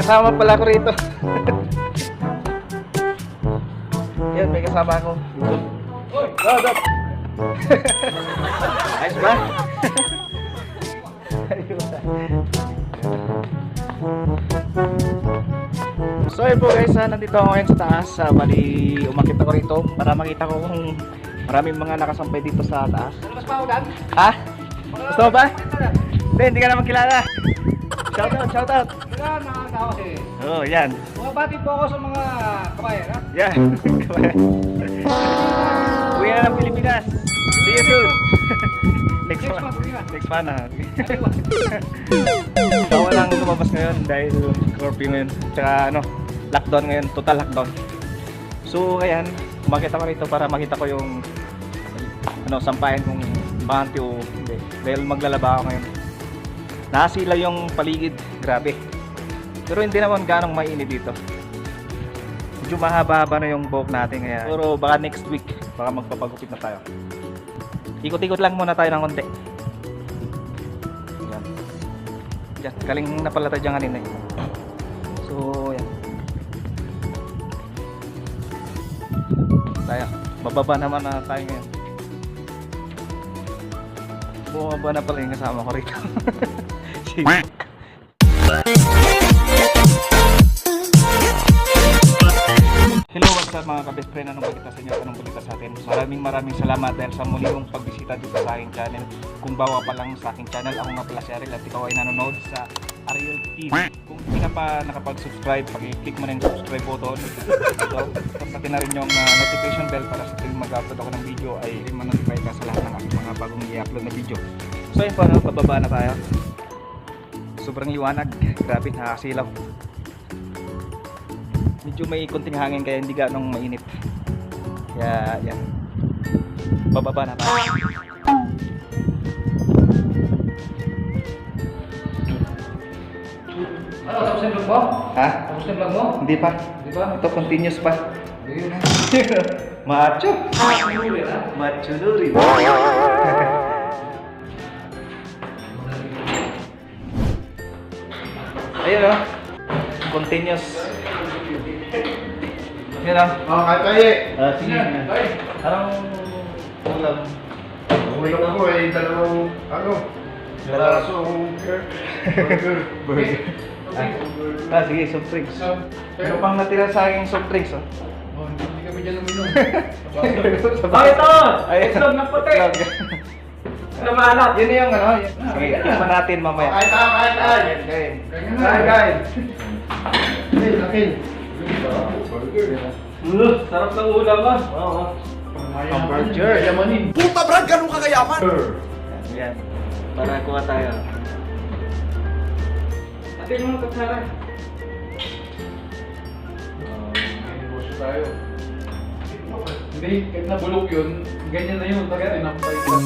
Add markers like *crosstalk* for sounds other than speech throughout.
kasama pala ako rito. *laughs* Yan, may kasama ako. Oy, Dad, Dad. *laughs* *laughs* Ayos ba? So yun po guys, ah, nandito ako ngayon sa taas. Uh, bali, umakit ako rito para makita ko kung maraming mga nakasampay dito sa taas. Mas pa ako dan? Ha? Gusto mo ba? Hindi, hindi ka naman kilala. Shout out, shout out. Wala, nakakatawa eh. Oh, yan. Bumabati po ako sa mga kabayan, ha? Yan. *laughs* Uwi na ng Pilipinas. See you soon. *laughs* Next Next one. month. Next one na. Bawal *laughs* lang lumabas ngayon dahil curfew ngayon. Tsaka ano, lockdown ngayon. Total lockdown. So, ayan. Umakit ako rito para makita ko yung ano, sampayan kung bakante o hindi. Dahil maglalaba ako ngayon. Nakasila yung paligid. Grabe. Pero hindi naman ganong mainit dito. Medyo mahaba-haba na yung buhok natin kaya siguro baka next week baka magpapagupit na tayo. Ikot-ikot lang muna tayo ng konti. Yan. Yan, galing na pala tayo dyan kanina eh. So, yan. Tayo. Bababa naman na tayo ngayon. Bumaba na pala yung kasama ko rito. *laughs* Hello, what's up mga ka-best friend? Anong balita sa inyo? Anong balita sa atin? Maraming maraming salamat dahil sa muli mong pagbisita dito sa aking channel. Kung bawa pa lang sa aking channel, ako nga pala si Ariel at ikaw ay nanonood sa Ariel TV. Kung hindi ka pa nakapag-subscribe, pag-click mo na yung subscribe button. Tapos natin na rin yung uh, notification bell para sa tuwing mag-upload ako ng video ay ma-notify ka sa lahat ng mga bagong i-upload na video. So yun po, no? pababa na tayo. Sobrang liwanag. Grabe, nakakasilaw medyo may konting hangin kaya hindi ganong mainit. Kaya yan. Bababa na tayo. Ano, tapos yung vlog mo? Ha? Tapos yung vlog mo? Hindi pa. Di ba? Ito continuous pa. Ayun, *laughs* ha? Macho. Huli, ha? Macho duri. *laughs* Ayun oh. Continuous. Yun oh. Oh, kaya kaya. Ah, sige. Anong ulam? Ulam ko ay dalawang, ano, darasong burger. Burger. *laughs* Ah, ah, sige, soft drinks. Ano pang natira sa aking soft drinks, oh? Oh, hindi kami dyan uminom. *laughs* Bakit to? Ay, Itlog na puti. *laughs* Maalat? Yun yung ano, yun. Sige, tikman natin mamaya. Kain tayo, kain tayo. Okay. Kain, kain. Kain, kain. Uh, sarap ng ulam, ha? Oo. Hamburger. Yamanin. Puta Brad, ganun ka kayaman? Yan. Para kuha tayo. Atin mo katsara. Negosyo tayo. Hindi, kahit nabulok yun, ganyan na yun. Tapos tinampay ka.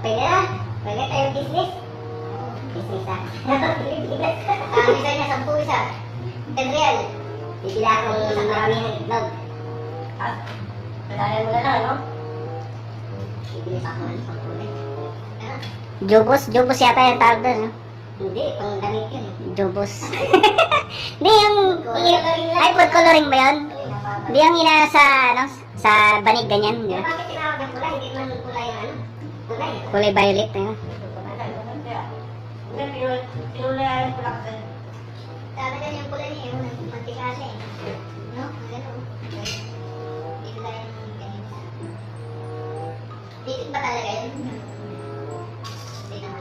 Pwede na. Pwede tayo business. Business ah. Ang isa niya, sampu isa. Ten real. Bibila akong isang marami ng itlog. Ah, Kaya mo na lang, no? Bibili pa ako ng rin. Ah, Jubos, jubos yata yung tawag doon. no? Hindi, pang damit yun. Jubos. *laughs* Hindi, yung, food coloring ba yun? Hindi yung ina sa, ano, sa banig ganyan. di ba? bakit tinawag ng kulay? Hindi man kulay yung ano? Kulay. Kulay violet. Ano? Pinulayan ko lang kasi. Talaga yung kulay niya, yung mantikasa eh. No? Ganun. Pinulayan yung ganyan. Dikit ba talaga yun?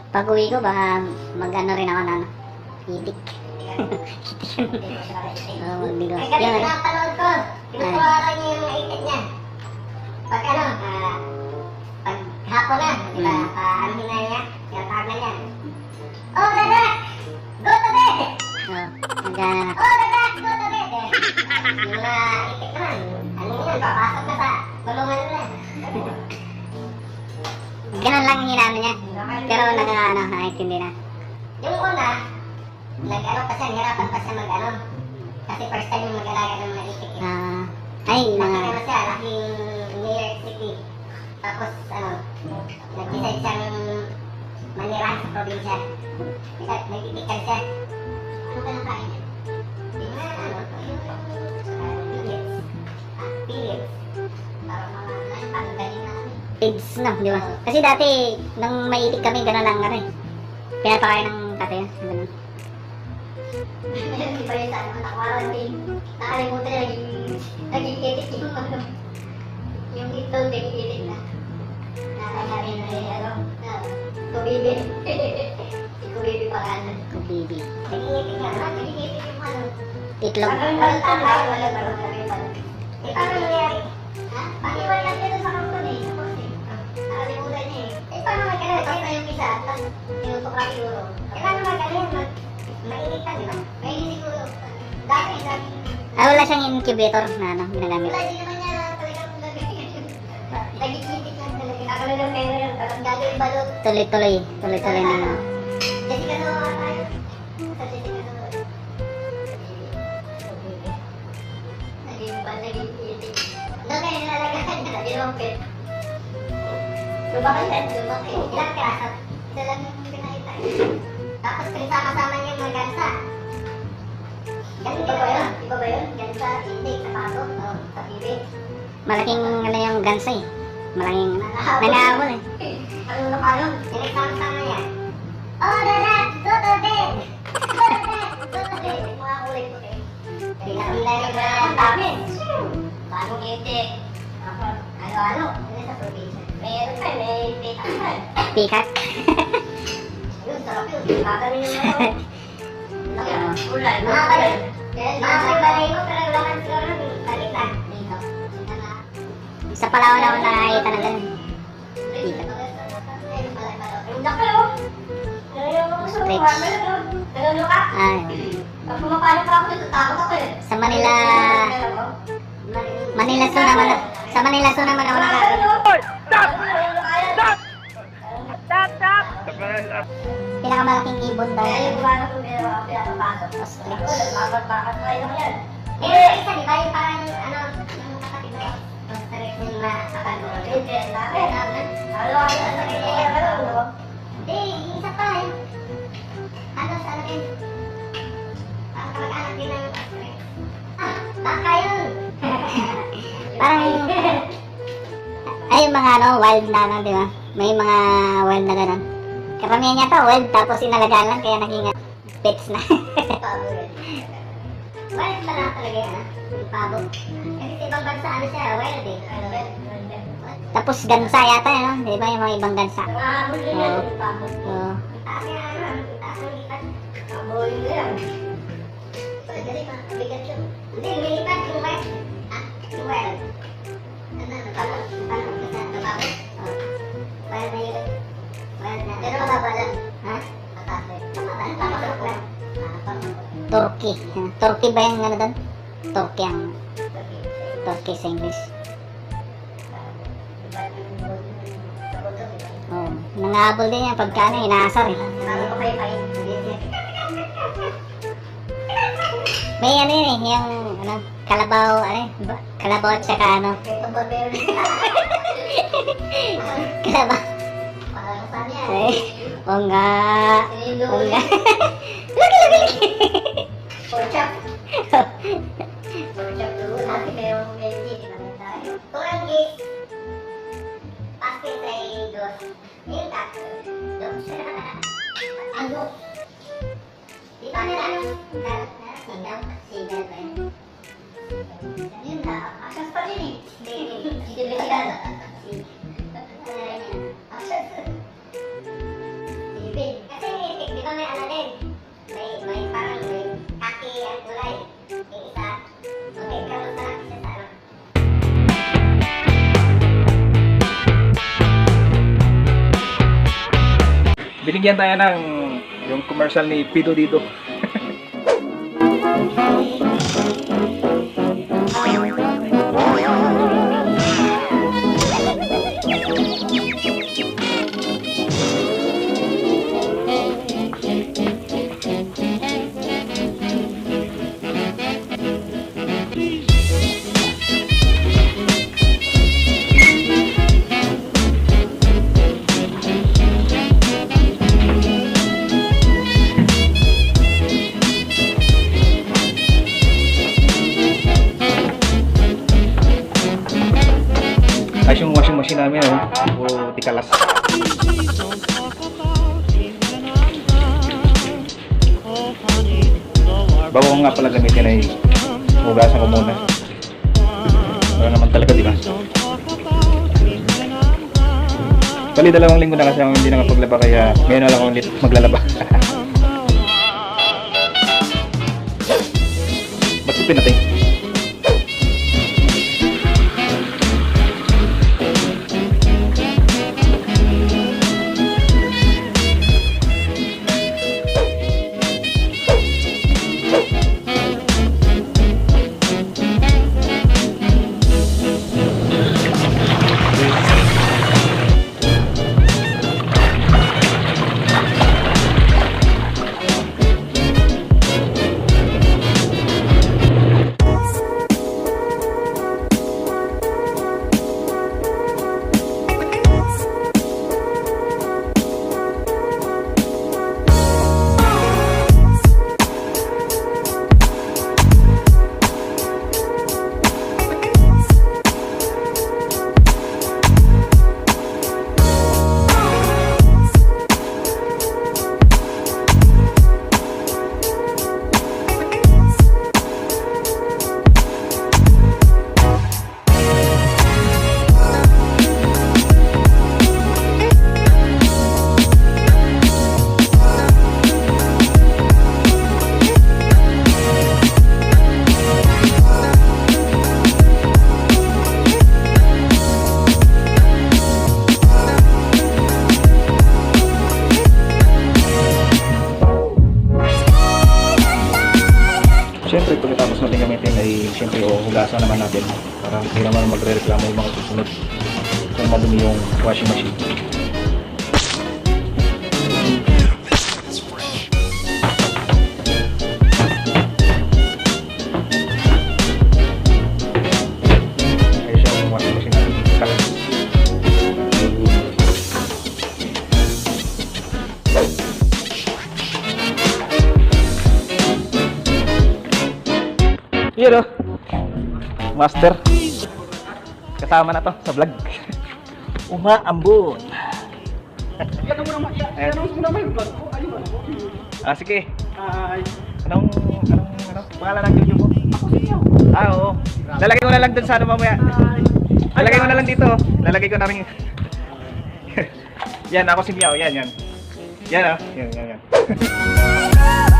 Pag uwi ko, baka mag-ano rin ako na, ano, hidik. Oo, magbigo. Ay, kasi Yun. pinapanood ko. Pinutuwaran niya yung itit niya. Pag ano, ah, pag hapon na, di ba, Mm. paano na niya, tinatawag na niya. Oh, dada! Go to bed! Oo, magana na. Oh, dada! Go to bed! Yung mga itik naman, ano yun, papasok na sa kulungan nila. Ganun lang yung inaano niya. Pero naka, ano, nakikindi na. Yung una, nag-ano pa siya, nahirapan pa siya mag-ano. Kasi first time yung mag-alaga ng mga itik. eh. Ah, ay, Laki mga, naman siya, laking New York City. Tapos, ano, nag-decide siyang manirahan sa probinsya. Kaya, nagtitikal siya. Ano ka nakain niya? Na. Pigs, no, di ba? Kasi dati, nung maitik kami, gano'n lang ano eh. Pinapakain ng tatay. Ganun. Meron iba yun sa ano, na-quarantine. Nakalimutan na naging, naging itik yung ano. Yung itlog, naging itik na. Nakakain na rin, ano, na, *laughs* kubibi. Kubibi pa ka ano. Kubibi. Naging itik ha? Naging itik yung ano. Itlog. Walang walang tatay, walang walang Eh, paano magkaroon? Mag- Mainit ka, di ba? Mainit siguro. Dati, dati. Ah, wala siyang incubator na ano, ginagamit. Wala, di naman niya talagang gagawin. Nagigitik lang talaga. Kakalagang kayo yan. Tapos gagawin balot. Tuloy-tuloy. Tuloy-tuloy na ano. Jessica Noah tayo. Sa Jessica Noah. Naging ba, naging itik. Doon kayo nilalagahan *laughs* na, ginumpit. Lumaki yan, lumaki. Ilang kasa? Isa lang yung. Tapos kasama-sama niya yung gansa. Gansa ba yun? Iba ba yun? Gansa, hindi, sa pato, oh, sa bibig. Malaking ano yung gansa eh. Malaking nangahabol eh. Ano na pa yun? Pinagsama-sama niya. Oh, dada! Go to bed! Go to bed! Go to bed! Mga kulay puti. Pinakilay na ba ang dami? Bagong itik. Ano-ano? Ano sa probinsya? Meron pa, may pitak pa. Pikak. *laughs* Sa Palawan ako nakakita ng ganun. Oh. Stretch. Ah, sa Manila, Manila Zoo naman, sa Manila Zoo naman ako nakakita. Pinakamalaking ibon daw. Kaya yung gumana ko meron ako pinapapasok. Ostrich. Bakit-bakit kayo lang yan. Eh, isa di ba yung parang ano, yung kapatid mo? Ostrich yung nakakapal mo. Hindi, namin, namin. Ano, ano, ano, ano, ano, ano? Hindi, isa pa eh. Halos ano din. Parang kamag-anak din ng ostrich. Ah, baka yun. *laughs* Parang, ay yung mga ano, wild na ano, di ba? May mga wild na ganun. Karamihan yata wild, tapos inalagaan lang, kaya naging uh, pets na. *laughs* Pabo rin. Wild pala talaga yan, ha? Yung pabo. Kasi sa ibang bansa, ano siya, wild eh. Ano, tapos gansa yata, ano? Di ba yung mga ibang gansa? Nangahabol din yan, pabo. So, Taas nga ano, ang taas ng lipat. Kaboy mo yan. Pwede ma, bigat yun. Hindi, lumilipat yung wild. Ah, yung wild. Ano, napapag, paano Turkey. Yan. Turkey ba yung ano doon? Turkey ang Turkey sa English. Oh, nangahabol din yan pagka ano, inaasar eh. May ano yun eh, yung ano, kalabaw, ano ba- kalabaw at saka ano, *laughs* kalabaw. Eh, oo nga. Oo nga. *laughs* Pork chop. Pork chop doon. Dati merong veggie. Kinamit tayo. Turanggi. Pastel sa dos. Yung tatlo. Dos. Ang dos. Di ba nila Sigaw. Sigaw ba yun? Yun na. Aksas pa rin eh. Hindi. Hindi ba siya? Binigyan tayo ng yung commercial ni Pido dito. Namin, oh. Puro tikalas. Bago ko nga pala gamitin ay hugasan ko muna. Wala naman talaga, di ba? Bali, dalawang linggo na kasi ako hindi nakapaglaba kaya ngayon na lang ulit maglalaba. *laughs* Ba't ko pinatay? Naman natin para hindi naman magre-reklamo yung mga susunod kung madumi yung washing machine. Master. Kasama na to sa vlog. Umaambon. Ah, sige. Ay, Anong, anong, ano, pangalan ng YouTube mo? ako siya. Ah, oo. Lalagay ko na lang dun sa ano mamaya. Lalagay ko na lang dito. Lalagay ko na rin. *laughs* yan, ako si Miao. Yan, yan. Yan ah. Yan, yan, yan. *laughs*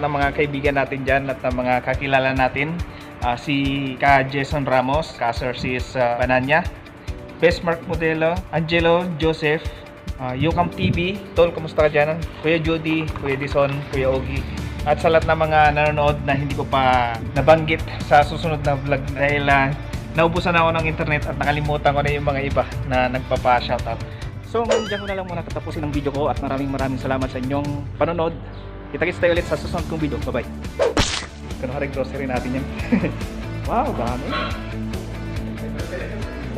lahat ng mga kaibigan natin dyan at ng mga kakilala natin. ah, si Ka Jason Ramos, Ka Sir Sis uh, Bananya, Best Mark Modelo, Angelo Joseph, uh, Yukam TV, Tol, kumusta ka dyan? Kuya Jody, Kuya Dison, Kuya Ogi. At sa lahat ng mga nanonood na hindi ko pa nabanggit sa susunod na vlog dahil ah, naubusan ako ng internet at nakalimutan ko na yung mga iba na nagpapa-shoutout. So, ngayon dyan ko na lang muna katapusin ang video ko at maraming maraming salamat sa inyong panonood. Kita-kits tayo ulit sa susunod kong video. Bye-bye. Kunwari grocery natin yan. *laughs* wow, dami.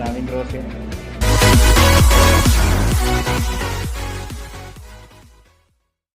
Daming grocery.